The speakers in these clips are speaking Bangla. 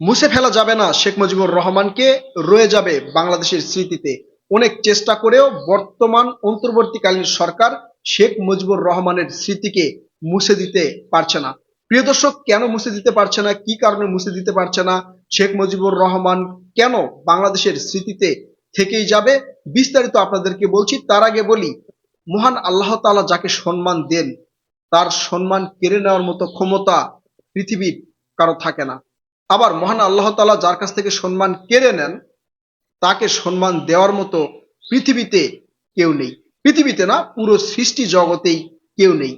মুছে ফেলা যাবে না শেখ মুজিবুর রহমানকে, রয়ে যাবে বাংলাদেশের স্মৃতিতে। অনেক চেষ্টা করেও বর্তমান অন্তর্বর্তীকালীন সরকার শেখ মুজিবুর রহমানের স্মৃতিকে মুছে দিতে পারছে না। প্রিয় দর্শক, কেন মুছে দিতে পারছে না? কি কারণে মুছে দিতে পারছে না? শেখ মুজিবুর রহমান কেন বাংলাদেশের স্মৃতিতে থেকেই যাবে? বিস্তারিত আপনাদেরকে বলছি, তার আগে বলি, মহান আল্লাহ তাআলা যাকে সম্মান দেন, তার সম্মান কেড়ে নেওয়ার মতো ক্ষমতা পৃথিবীর কারও থাকে না। আবার মহান আল্লাহ তালা যার কাছ থেকে সম্মান কেড়ে নেন, তাকে সম্মান দেওয়ার মতো পৃথিবীতে কেউ নেই। পৃথিবীতে না, পুরো সৃষ্টি জগতেই কেউ নেই।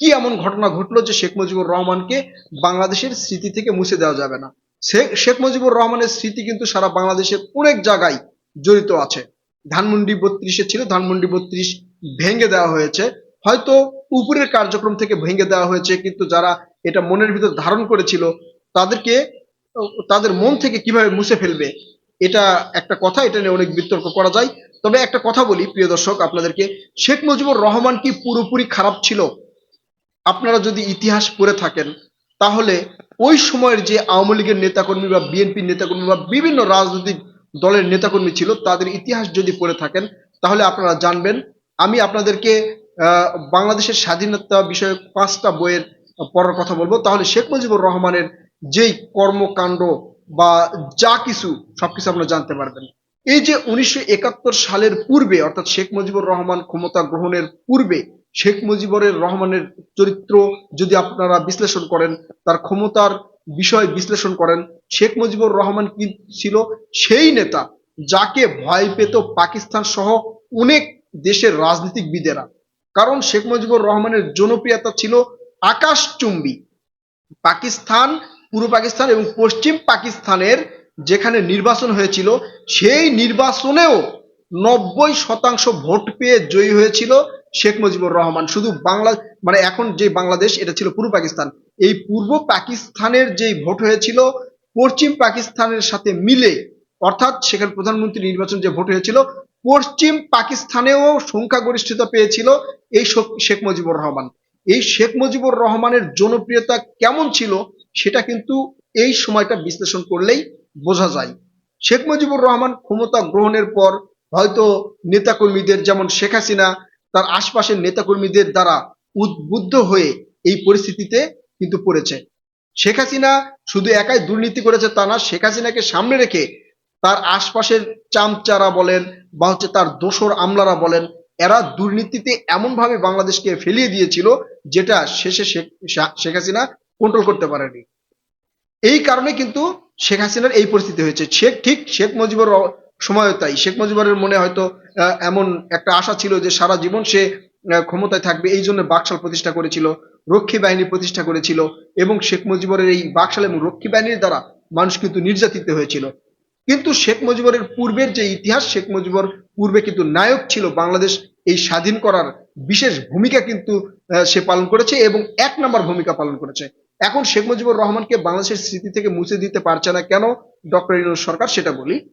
কি এমন ঘটনা ঘটলো যে শেখ মুজিবুর রহমানকে বাংলাদেশের স্মৃতি থেকে মুছে দেওয়া যাবে না? শেখ শেখ মুজিবুর রহমানের স্মৃতি কিন্তু সারা বাংলাদেশের অনেক জায়গায় জড়িত আছে। ধানমন্ডি বত্রিশে ছিল, ধানমন্ডি বত্রিশ ভেঙে দেওয়া হয়েছে। হয়তো উপরের কার্যক্রম থেকে ভেঙে দেওয়া হয়েছে, কিন্তু যারা এটা মনের ভিতর ধারণ করেছিল, তাদেরকে তাদের মন থেকে কীভাবে মুছে ফেলবে, এটা একটা কথা, এটা নিয়ে অনেক বিতর্ক করা যায়। তবে একটা কথা বলি, প্রিয় দর্শক, আপনাদেরকে, শেখ মুজিবুর রহমান কি পুরোপুরি খারাপ ছিল? আপনারা যদি ইতিহাস পড়ে থাকেন, তাহলে ওই সময়ের যে আওয়ামী লীগের নেতাকর্মী বা বিএনপির নেতাকর্মী বা বিভিন্ন রাজনৈতিক দলের নেতাকর্মী ছিল, তাদের ইতিহাস যদি পড়ে থাকেন, তাহলে আপনারা জানবেন, আমি আপনাদেরকে বাংলাদেশের স্বাধীনতা বিষয়ক পাঁচটা বইয়ের পড়ার কথা বলব। তাহলে শেখ মুজিবুর রহমানের যেই কর্মকাণ্ড বা যা কিছু সবকিছু আপনারা জানতে পারবেন। এই যে উনিশশো একাত্তর সালের পূর্বে, অর্থাৎ শেখ মুজিবুর রহমান ক্ষমতা গ্রহণের পূর্বে, শেখ মুজিবুরের রহমানের চরিত্র যদি আপনারা বিশ্লেষণ করেন, তার ক্ষমতার বিষয় বিশ্লেষণ করেন, শেখ মুজিবুর রহমান কি ছিল? সেই নেতা যাকে ভয় পেত পাকিস্তান সহ অনেক দেশের রাজনীতিকবিদেরা। কারণ শেখ মুজিবুর রহমানের জনপ্রিয়তা ছিল আকাশচুম্বী। পাকিস্তান পূর্ব পাকিস্তান এবং পশ্চিম পাকিস্তানের যেখানে নির্বাচন হয়েছিল, সেই নির্বাচনেও নব্বই শতাংশ ভোট পেয়ে জয়ী হয়েছিল শেখ মুজিবুর রহমান। শুধু বাংলা মানে এখন যে বাংলাদেশ, এটা ছিল পূর্ব পাকিস্তান। এই পূর্ব পাকিস্তানের যেই ভোট হয়েছিল, পশ্চিম পাকিস্তানের সাথে মিলে, অর্থাৎ সেখানে প্রধানমন্ত্রী নির্বাচন যে ভোট হয়েছিল, পশ্চিম পাকিস্তানেও সংখ্যাগরিষ্ঠতা পেয়েছিল এই শেখ মুজিবুর রহমান। এই শেখ মুজিবুর রহমানের জনপ্রিয়তা কেমন ছিল সেটা কিন্তু এই সময়টা বিশ্লেষণ করলেই বোঝা যায়। শেখ মুজিবুর রহমান ক্ষমতা গ্রহণের পর হয়তো নেতাকর্মীদের, যেমন শেখ হাসিনা, তার আশপাশের নেতাকর্মীদের দ্বারা উদ্বুদ্ধ হয়ে এই পরিস্থিতিতে কিন্তু পড়েছে। শেখ হাসিনা শুধু একাই দুর্নীতি করেছে তা না, শেখ হাসিনাকে সামনে রেখে তার আশপাশের চামচারা বলেন বা হচ্ছে তার দোসর আমলারা বলেন, এরা দুর্নীতিতে এমন ভাবে বাংলাদেশকে ফেলিয়ে দিয়েছিল যেটা শেষে শেখ হাসিনা কন্ট্রোল করতে পারেনি। এই কারণে কিন্তু শেখ হাসিনার এই পরিস্থিতি হয়েছে। শেখ ঠিক শেখ মুজিবুর সময়ও তাই। শেখ মুজিবুরের মনে হয়তো এমন একটা আশা ছিল যে সারা জীবন সে ক্ষমতায় থাকবে। এই জন্য বাকশাল প্রতিষ্ঠা করেছিল, রক্ষী বাহিনী প্রতিষ্ঠা করেছিল এবং শেখ মুজিবুরের এই বাকশাল এবং রক্ষী বাহিনীর দ্বারা মানুষ কিন্তু নির্যাতিত হয়েছিল। কিন্তু শেখ মুজিবুরের পূর্বের যে ইতিহাস, শেখ মুজিবুর পূর্বে কিন্তু নায়ক ছিল বাংলাদেশ, এই স্বাধীন করার বিশেষ ভূমিকা কিন্তু সে পালন করেছে এবং এক নম্বর ভূমিকা পালন করেছে। এখন শেখ মুজিবুর রহমানকে বাংলাদেশের স্মৃতি থেকে মুছে দিতে পারছে না কেন? ডক্টর ইউনূস সরকার সেটা বলি।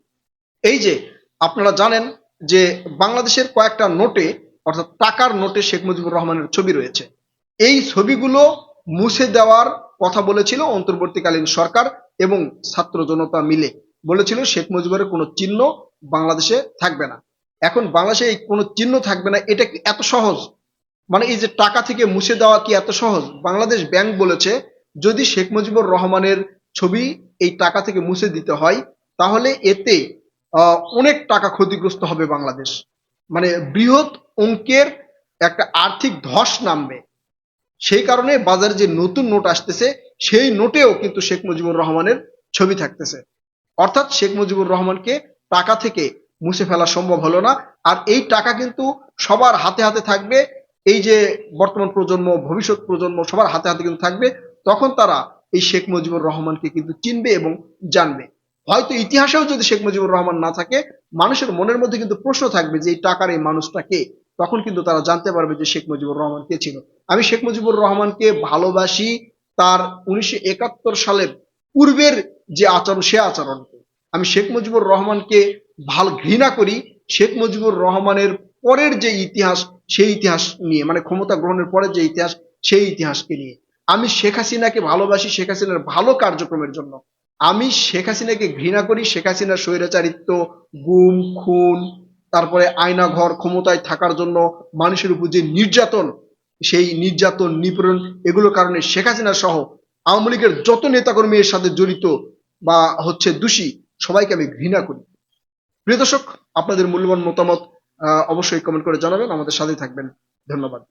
এই যে, আপনারা জানেন যে বাংলাদেশের কয়েকটা নোটে, অর্থাৎ টাকার নোটে শেখ মুজিবুর রহমানের ছবি রয়েছে। এই ছবিগুলো মুছে দেওয়ার কথা বলেছিল অন্তর্বর্তীকালীন সরকার এবং ছাত্র জনতা মিলে। বলেছিল শেখ মুজিবুরের কোনো চিহ্ন বাংলাদেশে থাকবে না। এখন বাংলাদেশে এই কোনো চিহ্ন থাকবে না, এটা এত সহজ? মানে এই যে টাকা থেকে মুছে দেওয়া কি এত সহজ? বাংলাদেশ ব্যাংক বলেছে যদি শেখ মুজিবুর রহমানের ছবি এই টাকা থেকে মুছে দিতে হয়, তাহলে এতে অনেক টাকা ক্ষতিগ্রস্ত হবে বাংলাদেশ। মানে বৃহৎ অঙ্কের একটা আর্থিক ধস নামবে। সেই কারণে বাজারে যে নতুন নোট আসতেছে, সেই নোটেও কিন্তু শেখ মুজিবুর রহমানের ছবি থাকতেছে। অর্থাৎ শেখ মুজিবুর রহমানকে টাকা থেকে মুছে ফেলা সম্ভব হলো না। আর এই টাকা কিন্তু সবার হাতে হাতে থাকবে। এই যে বর্তমান প্রজন্ম, ভবিষ্যৎ প্রজন্ম সবার হাতে হাতে কিন্তু থাকবে। তখন তারা এই শেখ মুজিবুর রহমানকে কিন্তু চিনবে এবং জানবে। হয়তো ইতিহাসেও যদি শেখ মুজিবুর রহমান না থাকে, মানুষের মনের মধ্যে কিন্তু প্রশ্ন থাকবে যে এই টাকার এই মানুষটা কে? তখন কিন্তু তারা জানতে পারবে যে শেখ মুজিবুর রহমান কে ছিল। আমি শেখ মুজিবুর রহমানকে ভালোবাসি তার উনিশশো একাত্তর সালের পূর্বের যে আচরণ, সে আচরণকে আমি শেখ মুজিবুর রহমানকে ভালো ঘৃণা করি, শেখ মুজিবুর রহমানের পরের যে ইতিহাস, সেই ইতিহাস নিয়ে মানে ক্ষমতা গ্রহণের পরের যে ইতিহাস, সেই ইতিহাসকে নিয়ে। আমি শেখ হাসিনাকে ভালোবাসি, শেখ হাসিনার ভালো কার্যক্রমের জন্য। আমি শেখ হাসিনাকে ঘৃণা করি, শেখ হাসিনার স্বৈরাচারিত্ব, গুম, খুন, তারপরে আয়না ঘর ক্ষমতায় থাকার জন্য মানুষের উপর যে নির্যাতন, সেই নির্যাতন, নিপীড়ন, এগুলোর কারণে শেখ হাসিনা সহ আওয়ামী লীগের যত নেতাকর্মী এর সাথে জড়িত বা হচ্ছে দোষী, সবাইকে আমি ঘৃণা করি। প্রিয় দর্শক, আপনাদের মূল্যবান মতামত অবশ্যই কমেন্ট করে জানাবেন। আমাদের সাথে থাকবেন। ধন্যবাদ।